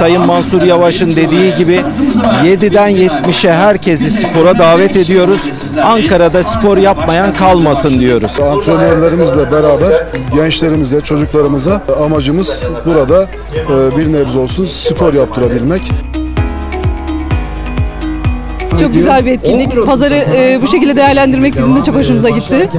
Sayın Mansur Yavaş'ın dediği gibi 7'den 70'e herkesi spora davet ediyoruz. Ankara'da spor yapmayan kalmasın diyoruz. Antrenörlerimizle beraber gençlerimize, çocuklarımıza amacımız burada e, bir nebze olsun spor yaptırabilmek. Çok güzel bir etkinlik. Pazarı e, bu şekilde değerlendirmek bizim de çok hoşumuza gitti.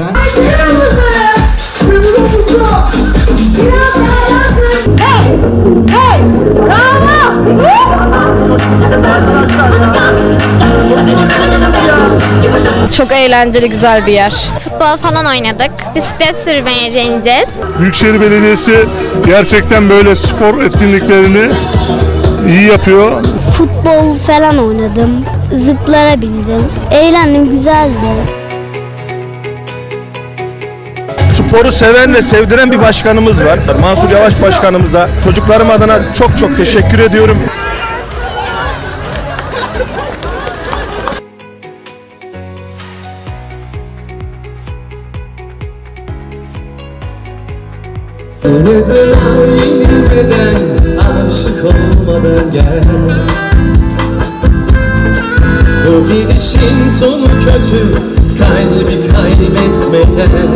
Çok eğlenceli güzel bir yer. Futbol falan oynadık. Bisiklet sürmeye deneyeceğiz. Büyükşehir Belediyesi gerçekten böyle spor etkinliklerini iyi yapıyor. Futbol falan oynadım. Zıplara bindim. Eğlendim güzeldi. Sporu seven ve sevdiren bir başkanımız var. Mansur Yavaş başkanımıza çocuklarım adına çok çok teşekkür ediyorum. Neden inmeden aşık olmadan gel. Bu gidişin sonu kötü kalbi kaybetmeden